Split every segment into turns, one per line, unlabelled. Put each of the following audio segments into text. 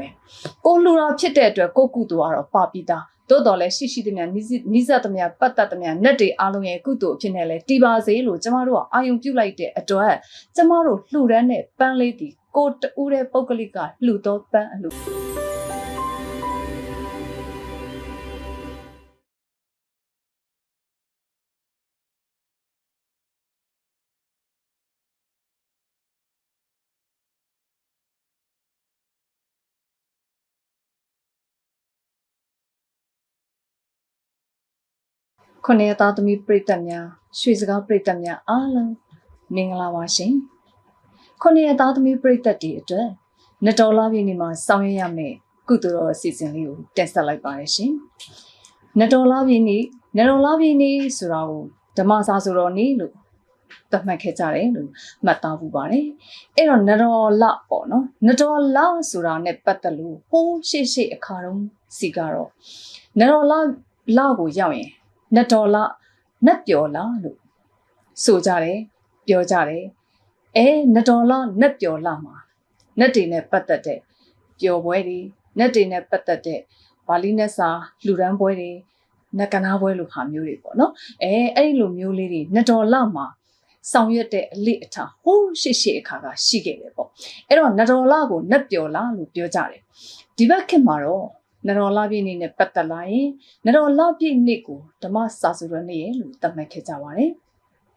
မယ်ကိုလှူတာဖြစ်တဲ့အတွက်ကိုကုသိုလ်ကတော့ပါပြီးသားသို့တော်လည်းရှိရှိသမျှနိစ္စနိစ္စသမျှပတ်သက်သမျှနတ်တွေအားလုံးရဲ့ကုသိုလ်အဖြစ်နဲ့လဲတီးပါစေလို့ကျမတို့ကအာယုံပြုတ်လိုက်တဲ့အတွက်ကျမတို့လှူဒန်းတဲ့ပန်းလေးတီကိုတူးတဲ့ပုဂ္ဂလိကလှူတော့ပန်းအလှူ ခုနှစ်သားသမီးပြိတ္တများရွှေစကားပြိတ္တများအားလုံးမင်္ဂလာပါရှင်ခုနှစ်သားသမီးပြိတ္တတွေအတွက်နှစ်တော်လာပြည့်နေ့မှာဆောင်ရွက်ရမယ့်ကုသိုလ်တော်အစီအစဉ်လေးကိုတင်ဆက်လိုက်ပါတယ်ရှင်နှစ်တော်လာပြည့်နေ့နှစ်တော်လာပြည့်နေ့ဆိုတာကိုဓမ္မစာဆိုတော်နေ့လို့သတ်မှတ်ခဲ့ကြတယ်လို့မှတ်သားပူပါတယ်အဲ့တော့နှစ်တော်လပေါ့နော်နှစ်တော်လဆိုတာနဲ့ပတ်သက်လို့ဟိုးရှေ့ရှေ့အခါတုန်းစီကတော့နှစ်တော်လလကိုရောက်ရင် နှစ်ဒေါ်လာနှစ်ပျော်လာလို့ဆိုကြတယ်ပြောကြတယ်အဲနှစ်ဒေါ်လာနှစ်ပျော်လာမှာနှစ်တွေနဲ့ပတ်သက်တဲ့ပျော်ပွဲတွေနှစ်တွေနဲ့ပတ်သက်တဲ့ဗာလီနဲ့စာလူရန်ပွဲတွေနက်ကနာပွဲလိုဟာမျိုးတွေပေါ့နော်အဲအဲ့ဒီလိုမျိုးလေးတွေနှစ်ဒေါ်လာမှာဆောင်ရွက်တဲ့အလေးအထားဟိုးရှိရှိအခါကရှိခဲ့တယ်ပေါ့အဲ့တော့နှစ်ဒေါ်လာကိုနှစ်ပျော်လာလို့ပြောကြတယ်ဒီဘက်ခေတ်မှာတော့ နတော်လာပြည့်နေ့နဲ့ပတ်သက်လာရင်နတော်လာပြည့်နေ့ကိုဓမ္မစာဆိုရနေ့ရဲ့လို့သတ်မှတ်ခဲ့ကြပါတယ်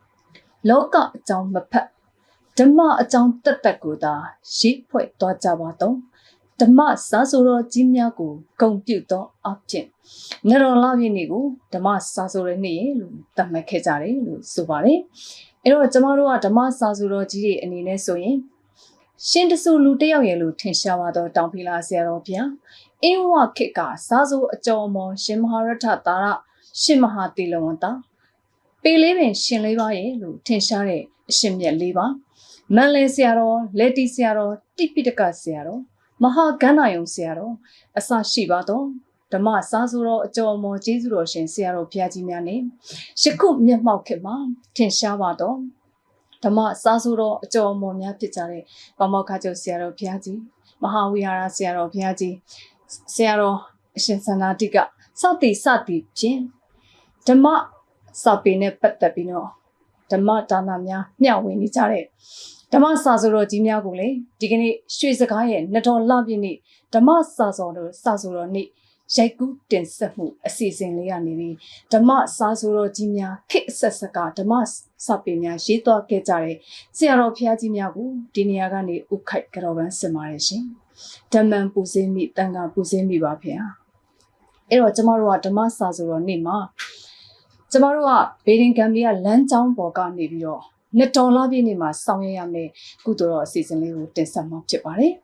။လောကအကြောင်းမဖက်ဓမ္မအကြောင်းတက်တက်ကိုသာရှိဖွဲ့သွားကြပါတော့ဓမ္မစာဆိုတော်ကြီးများကိုဂုံပြုသောအဖြစ်နတော်လာပြည့်နေ့ကိုဓမ္မစာဆိုရနေ့ရဲ့လို့သတ်မှတ်ခဲ့ကြတယ်လို့ဆိုပါတယ်။အဲ့တော့ကျမတို့ကဓမ္မစာဆိုတော်ကြီးတွေအနေနဲ့ဆိုရင်ရှင်တဆူလူတစ်ယောက်ရဲ့လို့ထင်ရှားပါတော့တောင်ဖီလာဆရာတော်ဗျာ အင်းဝခေတ်ကစားစိုးအကျော်မော်ရှင်မဟာရထတာရရှင်မဟာတီလဝန္တာပေလေးပင်ရှင်လေးပါရဲ့လို့ထင်ရှားတဲ့အရှင်မြတ်လေးပါမန်လဲဆရာတော်လက်တီဆရာတော်တိပိတကဆရာတော်မဟာကန္နာယုံဆရာတော်အစရှိပါတော့ဓမ္မစားစိုးတော်အကျော်မော်ကျေးဇူးတော်ရှင်ဆရာတော်ဘုရားကြီးများနဲ့ယခုမျက်မှောက်ခေတ်မှာထင်ရှားပါတော့ဓမ္မစားစိုးတော်အကျော်မော်များဖြစ်ကြတဲ့ပမောက္ခချုပ်ဆရာတော်ဘုရားကြီးမဟာဝိဟာရဆရာတော်ဘုရားကြီး ဆရာတော်အရှင်သန္တာတိကစသည်စသည်ဖြင့်ဓမ္မစာပေနဲ့ပတ်သက်ပြီးတော့ဓမ္မဒါနများမျှဝေနေကြတဲ့ဓမ္မစာဆိုတော်ကြီးများကိုလေဒီကနေ့ရွှေစကားရဲ့နှစ်တော်လပြည့်နေ့ဓမ္မစာစောတော်စာဆိုတော်နေ့ရိုက်ကူးတင်ဆက်မှုအစီအစဉ်လေးကနေပြီးဓမ္မစာဆိုတော်ကြီးများခေတ်အဆက်ဆက်ကဓမ္မစာပေများရေးသွားခဲ့ကြတဲ့ဆရာတော်ဘုရားကြီးများကိုဒီနေရာကနေဥခိုက်ကြော်ပန်းစင်ပါတယ်ရှင် ဓမ္မံပူဇင်းမိတန်ခါပူဇင်းမိပါဖေဟာအဲ့တော့ကျမတို့ကဓမ္မစာဆိုတော်နေ့မှာကျမတို့ကဘေဒင်ကံပြီးကလမ်းကြောင်းပေါ်ကနေပြီးတော့နှစ်တော်လာပြည့်နေ့မှာဆောင်ရွက်ရမယ့်ကုသိုလ်တော်အစီအစဉ်လေးကိုတင်ဆက်မှာဖြစ်ပါတယ်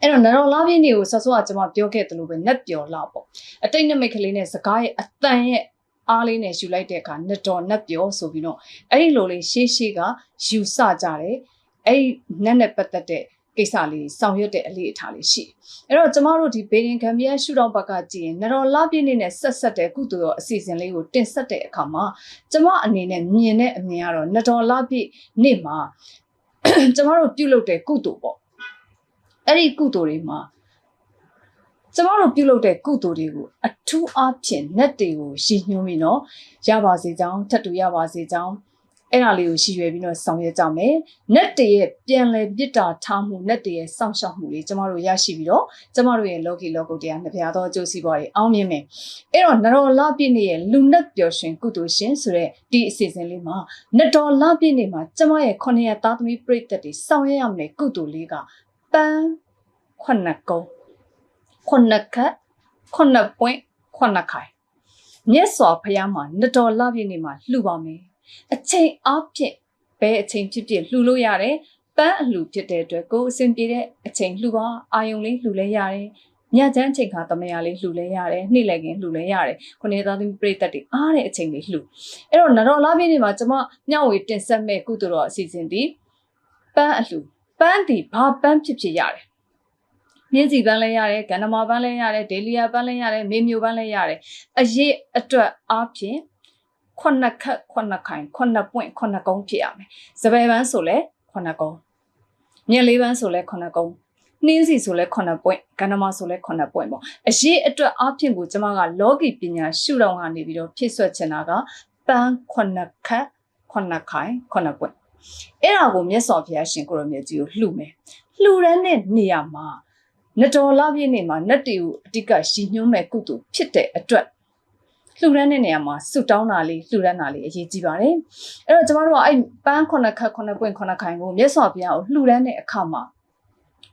အဲ့တော့နတော်လာပြည့်နေ့ကိုဆော့ဆော့ကကျွန်မပြောခဲ့သလိုပဲနက်ပျော်လာပေါ့အတိတ်နမိတ်ကလေးနဲ့စကားရဲ့အတန်ရဲ့အားလေးနဲ့ယူလိုက်တဲ့အခါနတော်နက်ပျော်ဆိုပြီးတော့အဲ့ဒီလိုလေးရှေးရှေးကယူဆကြတယ်အဲ့ဒီနက်နဲ့ပတ်သက်တဲ့ ကိစ္စလေးဆောင်ရွက်တဲ့အလေးအထားလေးရှိအဲ့တော့ကျမတို့ဒီဘေဒင်ကံမြဲရှုတော့ဘက်ကကြည့်ရင်နတော်လပြည့်နေ့နဲ့ဆက်ဆက်တဲ့ကုသိုလ်ရောအစီအစဉ်လေးကိုတင်ဆက်တဲ့အခါမှာကျမအနေနဲ့မြင်တဲ့အမြင်ကတော့နတော်လပြည့်နေ့မှာကျမတို့ပြုလုပ်တဲ့ကုသိုလ်ပေါ့အဲ့ဒီကုသိုလ်တွေမှာကျမတို့ပြုလုပ်တဲ့ကုသိုလ်တွေကိုအထူးအားဖြင့် net တွေကိုရည်ညွှန်းပြီးတော့ရပါစေကြောင်းထပ်တူရပါစေကြောင်း အဲ့ဒါလေးကိုရှည်ရွယ်ပြီးတော့ဆောင်ရွက်ကြမယ်။ net တရဲ့ပြန်လည်ပြစ်တာထားမှု net တရဲ့စောင့်ရှောက်မှုလေးကျမတို့ရရှိပြီးတော့ကျမတို့ရဲ့ logi logo တရားနှစ်ပြားသောအကျိုးစီးပွားတွေအောင်မြင်မယ်။အဲ့တော့နတော်လပြည့်နေ့ရဲ့လူနဲ့ပျော်ရွှင်ကုသိုလ်ရှင်ဆိုတဲ့ဒီအစီအစဉ်လေးမှာနတော်လပြည့်နေ့မှာကျမရဲ့ခொနရသားသမီးပြိတ္တတွေဆောင်ရွက်ရမယ်ကုသိုလ်လေးကပန်းခုနှစ်ကုန်းခုနှစ်ခက်ခုနှစ်ပွင့်ခုနှစ်ခိုင်မြတ်စွာဘုရားမှာနတော်လပြည့်နေ့မှာလှူပါမယ်။ အချိန်အားဖြင့်ဘယ်အချိန်ဖြစ်ဖြစ်လှူလို့ရတယ်။ပန်းအလှူဖြစ်တဲ့အတွက်ကိုယ်အဆင်ပြေတဲ့အချိန်လှူပါအာယုံလေးလှူလဲရတယ်။ညချမ်းချိန်ခါတမယာလေးလှူလဲရတယ်။နှိမ့်လည်းခင်လှူလဲရတယ်။ခုနေသားသမီးပြိတ္တတွေအားတဲ့အချိန်လေးလှူ။အဲ့တော့နတော်လားပြည့်နေ့မှာကျမမျှဝေတင်ဆက်မဲ့ကုသိုလ်တော်အစီအစဉ်ဒီပန်းအလှူပန်းဒီဘာပန်းဖြစ်ဖြစ်ရတယ်။မြင်းစီပန်းလဲရတယ်၊ကန္နမာပန်းလဲရတယ်၊ဒေလီယာပန်းလဲရတယ်၊မေမျိုးပန်းလဲရတယ်။အရေးအတွက်အားဖြင့် ခုနှစ်ခက်ခုနှစ်ခိုင်ခုနှစ်ပွင့်ခုနှစ်ကုန်းဖြစ်ရမယ်။စပယ်ပန်းဆိုလဲခုနှစ်ကုန်း။မြက်လေးပန်းဆိုလဲခုနှစ်ကုန်း။နှင်းစီဆိုလဲ9 point ကန္နမဆိုလဲ9 point ပေါ့အရေးအတွက်အပြင်ကိုကျမကလောကီပညာရှုထောင့်ကနေပြီးတော့ဖြစ်ဆွတ်ချင်တာကပန်း9ခတ်9ခိုင်9 point အဲ့ဒါကိုမြတ်စွာဘုရားရှင်ကိုရမြတ်ကြီးကိုလှူမယ်လှူရမ်းတဲ့နေရာမှာနတော်လာပြည့်နေမှာနတ်တီကိုအတိကရှည်ညွှန်းမဲ့ကုသိုလ်ဖြစ်တဲ့အတွက် လှူရမ်းတဲ့နေရာမှာဆုတောင်းတာလေးလှူရမ်းတာလေးအရေးကြီးပါတယ်အဲ့တော့ကျမတို့ကအဲ့ပန်း9ခတ်9 point 9ခိုင်ကိုမြတ်စွာဘုရားကိုလှူရမ်းတဲ့အခါမှာ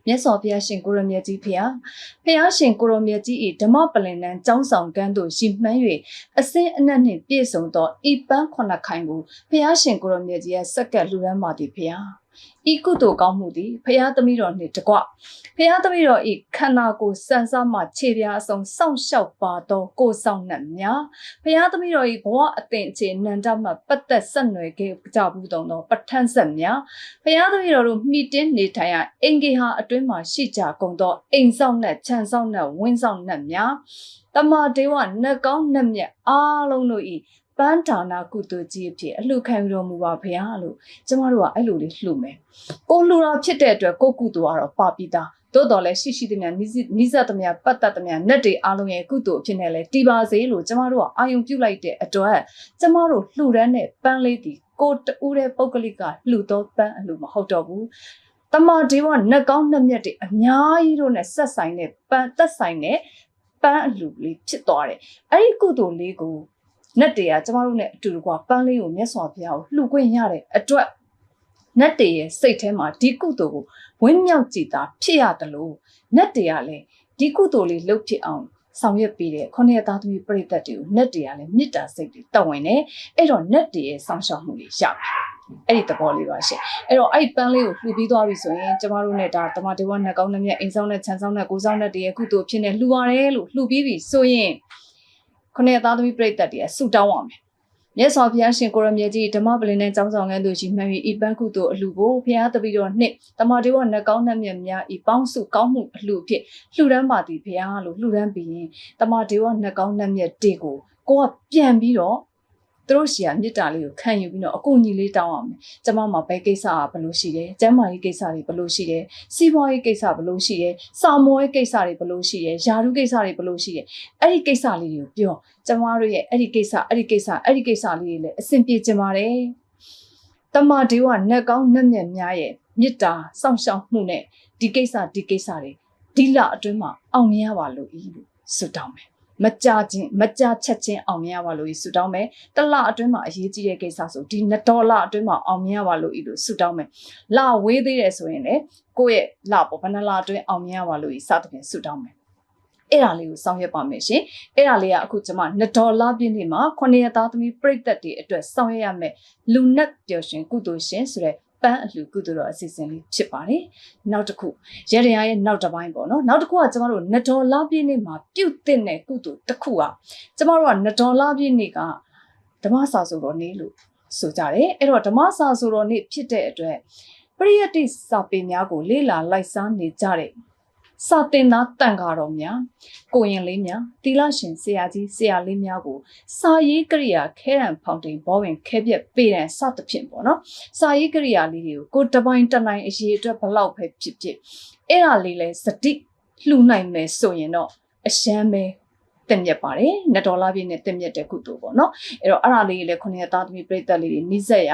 မြတ်စွာဘုရားရှင်ကိုရမြတ်ကြီးဖျားဖျားရှင်ကိုရမြတ်ကြီး၏ဓမ္မပလင်နံကျောင်းဆောင်ကန်းသို့ရှိမှန်း၍အစင်းအနက်နှင့်ပြည့်စုံသောဤပန်းခုနှစ်ခိုင်ကိုဖျားရှင်ကိုရမြတ်ကြီးရဲ့စက္ကပ်လူရန်ပါသည်ဖျားဤကုသိုလ်ကောင်းမှုသည်ဖျားသမီးတော်နှင့်တကွဖျားသမီးတော်ဤခန္ဓာကိုယ်စံစားမှခြေပြားအစုံစောင့်ရှောက်ပါသောကိုယ်ဆောင်နှံ့များဖျားသမီးတော်ဤဘဝအသင်အခြေနန္ဒမှပတ်သက်ဆက်နွယ်ခဲ့ကြဘူးသောပဋ္ဌာန်းဆက်များဖျားသမီးတော်တို့မိတင်းနေထိုင်ရအင်္ဂေဟာအတွင်းမှာရှိကြကုန်သောအိမ်ဆောင်နှင့်ခြံဆောင်နှင့်ဝင်းဆောင်နှင့်များတမဒေဝနှက်ကောင်းနှက်မြက်အားလုံးတို့ဤပ န်းဒါနာကုသိုလ်ကြီးအဖြစ်အလှခံတော်မူပါဗျာလို့ကျမတို့ကအဲ့လိုလေးလှူမယ်ကိုလှူတာဖြစ်တဲ့အတွက်ကိုကုသိုလ်ကတော့ပါပြီးသားသို့တော်လည်းရှိရှိသမျှနိစနိစသမျှပတ်သက်သမျှနတ်တွေအားလုံးရဲ့ကုသိုလ်အဖြစ်နဲ့လဲတည်ပါစေလို့ကျမတို့ကအာယုံပြုလိုက်တဲ့အတွက်ကျမတို့လှူဒန်းတဲ့ပန်းလေးတီကိုတူးတဲ့ပုဂ္ဂလိကလှူတော့ပန်းအလှမဟုတ်တော့ဘူးတမဒေဝနှက်ကောင်းနှက်မြက်တွေအများကြီးတို့နဲ့ဆက်ဆိုင်တဲ့ပန်းသက်ဆိုင်တဲ့ပန်းအလှလေးဖြစ်သွားတယ်အဲ့ဒီကုသိုလ်လေးကို နတ်တွေကကျမတို့နဲ့အတူတကွပန်းလေးကိုမြတ်စွာဘုရားကိုလှူခွင့်ရတဲ့အတွက်နတ်တွေရဲ့စိတ်ထဲမှာဒီကုသိုလ်ကိုဝင်းမြောက်ကြည်တာဖြစ်ရတယ်လို့နတ်တွေကလည်းဒီကုသိုလ်လေးလှုပ်ဖြစ်အောင်ဆောင်ရွက်ပေးတဲ့ခုနှစ်သားသမီးပြိတ္တတွေကိုနတ်တွေကလည်းမေတ္တာစိတ်တွေတောင်းဝင်တယ်အဲ့တော့နတ်တွေရဲ့ဆောင်ရှောက်မှုတွေရတယ်အဲ့ဒီသဘောလေးပါရှင်အဲ့တော့အဲ့ပန်းလေးကိုလှူပြီးသွားပြီဆိုရင်ကျမတို့နဲ့ဒါတမတေဝနှက်ကောင်းနှက်မြအိမ်ဆောင်နဲ့ခြံဆောင်နဲ့ကိုဆောင်နဲ့တည်းရဲ့ကုသိုလ်ဖြစ်နေလှူရတယ်လို့လှူပြီးပြီဆိုရင် ခုနှစ်သားသမီးပြိတ္တတွေဆူတောင်းရမယ်မြတ်စွာဘုရားရှင်ကိုရမြတ်ကြီးဓမ္မပလင်နဲ့ကျောင်းဆောင်ငန်းတို့ရှိမှန်ပြီးဤပန်းကုသိုလ်အလှကိုဘုရားတပည့်တော်နှစ်တမတေဝနှက်ကောင်းနှက်မြတ်များဤပေါင်းစုကောင်းမှုအလှဖြစ်လှူဒန်းပါသည်ဘုရားလို့လှူဒန်းပြီးရင်တမတေဝနှက်ကောင်းနှက်မြတ်တေကိုကိုကပြန်ပြီးတော့ သူတို့ရှီကမြစ်တာလေးကိုခံယူပြီးတော့အကူအညီလေးတောင်းအောင်မယ်။ကျမမှာဘယ်ကိစ္စကဘယ်လိုရှိတယ်။ကျမ်းမာရေးကိစ္စတွေဘယ်လိုရှိတယ်။စီးပွားရေးကိစ္စဘယ်လိုရှိတယ်။စာမောရေးကိစ္စတွေဘယ်လိုရှိတယ်။ယာရုကိစ္စတွေဘယ်လိုရှိတယ်။အဲ့ဒီကိစ္စလေးတွေကိုပြောကျမတို့ရဲ့အဲ့ဒီကိစ္စအဲ့ဒီကိစ္စအဲ့ဒီကိစ္စလေးတွေလည်းအဆင်ပြေကြပါတယ်။တမဒေဝနက်ကောင်းနက်မြက်များရဲ့မေတ္တာစောင့်ရှောက်မှုနဲ့ဒီကိစ္စဒီကိစ္စတွေဒီလအတွင်းမှာအောင်မြင်ရပါလို့ဤလို့ဆုတောင်းမယ် မကြခြင်းမကြချက်ချင်းအောင်မြင်ရပါလို့ဤဆုတောင်းမယ်တလအတွင်းမှာအရေးကြီးတဲ့ကိစ္စဆိုဒီနှစ်ဒေါ်လာအတွင်းမှာအောင်မြင်ရပါလို့ဤလို့ဆုတောင်းမယ်လဝေးသေးတယ်ဆိုရင်လေကိုယ့်ရဲ့လပေါ့ဘယ်နှလအတွင်းအောင်မြင်ရပါလို့ဤစသဖြင့်ဆုတောင်းမယ်အဲ့ဒါလေးကိုဆောင်ရွက်ပါမယ်ရှင်အဲ့ဒါလေးကအခုကျွန်မ2ဒေါ်လာပြည့်နေ့မှာ9ရက်သားသမီးပြိသက်တွေအတွက်ဆောင်ရွက်ရမယ်လူနက်ပျော်ရွှင်ကုသိုလ်ရှင်ဆိုတဲ့ ပန်းအလှကုသိုလ်တော်အစီအစဉ်လေးဖြစ်ပါတယ်။နောက်တစ်ခုရရရရဲ့နောက်တစ်ပိုင်းပေါ့နော်။နောက်တစ်ခုကကျမတို့2ဒေါ်လာပြည့်နေ့မှာပြုတ်တဲ့ကုသိုလ်တစ်ခုကကျမတို့က2ဒေါ်လာပြည့်နေ့ကဓမ္မစာဆိုတော်နေ့လို့ဆိုကြတယ်။အဲ့တော့ဓမ္မစာဆိုတော်နေ့ဖြစ်တဲ့အတွက်ပရိယတ္တိစာပေများကိုလေ့လာလိုက်စားနေကြတဲ့ စာတင်သားတန်ဃာတော်များကိုရင်လေးများတီလာရှင်ဆရာကြီးဆရာလေးများကိုစာရေးကရိယာခဲရန်ဖောင်တိန်ဘောဝင်ခဲပြက်ပေးတဲ့စသဖြင့်ပေါ့နော်စာရေးကရိယာလေးတွေကိုကိုတပိုင်းတနိုင်အရေးအတွက်ဘလောက်ပဲဖြစ်ဖြစ်အဲ့ဒါလေးလဲစတိလှူနိုင်မယ်ဆိုရင်တော့အရှမ်းပဲတင်မြက်ပါတယ်2ဒေါ်လာပြည့်နဲ့တင်မြက်တဲ့ကုသိုလ်ပေါ့နော်အဲ့တော့အဲ့ဒါလေးလည်းခုနှစ်သားသမီးပြိတ္တလေးတွေနှိစက်ရ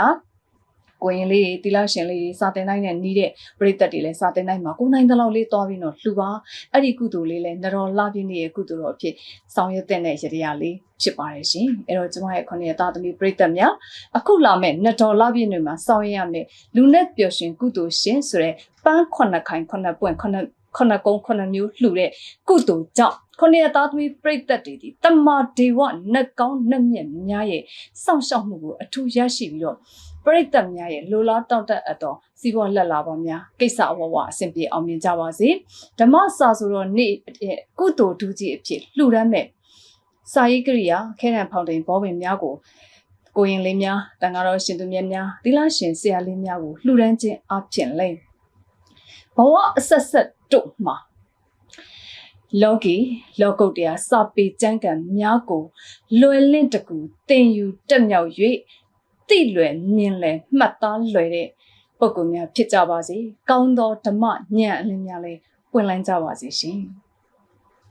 ကိုရင်လေးတွေတီလာရှင်လေးတွေစာတင်တိုင်းနဲ့နီးတဲ့ပရိသတ်တွေလည်းစာတင်တိုင်းမှာကိုနိုင်တဲ့လောက်လေးသွားပြီးတော့လှူပါအဲ့ဒီကုသိုလ်လေးလည်းနတော်လာပြည့်နေ့ရဲ့ကုသိုလ်တော်အဖြစ်ဆောင်ရွက်တဲ့ရတရားလေးဖြစ်ပါတယ်ရှင်အဲ့တော့ကျမရဲ့ခုနှစ်သားသမီးပရိသတ်များအခုလာမဲ့နတော်လာပြည့်နေ့မှာဆောင်ရွက်ရမယ်လူနဲ့ပျော်ရွှင်ကုသိုလ်ရှင်ဆိုတဲ့ပန်းခုနှစ်ခိုင်ခုနှစ်ပွင့်ခုနှစ်ခုနှစ်ကုန်းခုနှစ်မျိုးလှူတဲ့ကုသိုလ်ကြောင့်ခုနှစ်သားသမီးပြိတ္တတွေဒီတမဒေဝနတ်ကောင်းနတ်မြတ်များရဲ့စောင့်ရှောက်မှုကိုအထူးရရှိပြီးတော့ ပရိသတ်များရဲ့လိုလားတောင့်တအပ်သောစီးပွားလက်လာပါများကိစ္စအဝဝအဆင်ပြေအောင်မြင်ကြပါစေဓမ္မစာဆိုတော့နေ့ကုသိုလ်ဒုကြီးအဖြစ်လှူဒန်းမဲ့စာရေးကရိယာခဲရန်ဖောင်တိန်ဘောပင်များကိုကိုရင်လေးများတန်ဃာတော်ရှင်သူမြတ်များသီလရှင်ဆရာလေးများကိုလှူဒန်းခြင်းအဖြစ်လဲဘဝအဆက်ဆက်တို့မှာလောကီလောကုတ်တရားစပေကျမ်းကံများကိုလွယ်လင့်တကူတင်ယူတက်မြောက်၍ သိလွယ်မြင်လည်မှတ်သားလွယ်တဲ့ပုဂ္ဂိုလ်များဖြစ်ကြပါစေ။ကောင်းသောဓမ္မဉာဏ်အလင်းများလည်းပွင့်လန်းကြပါစေရှင်။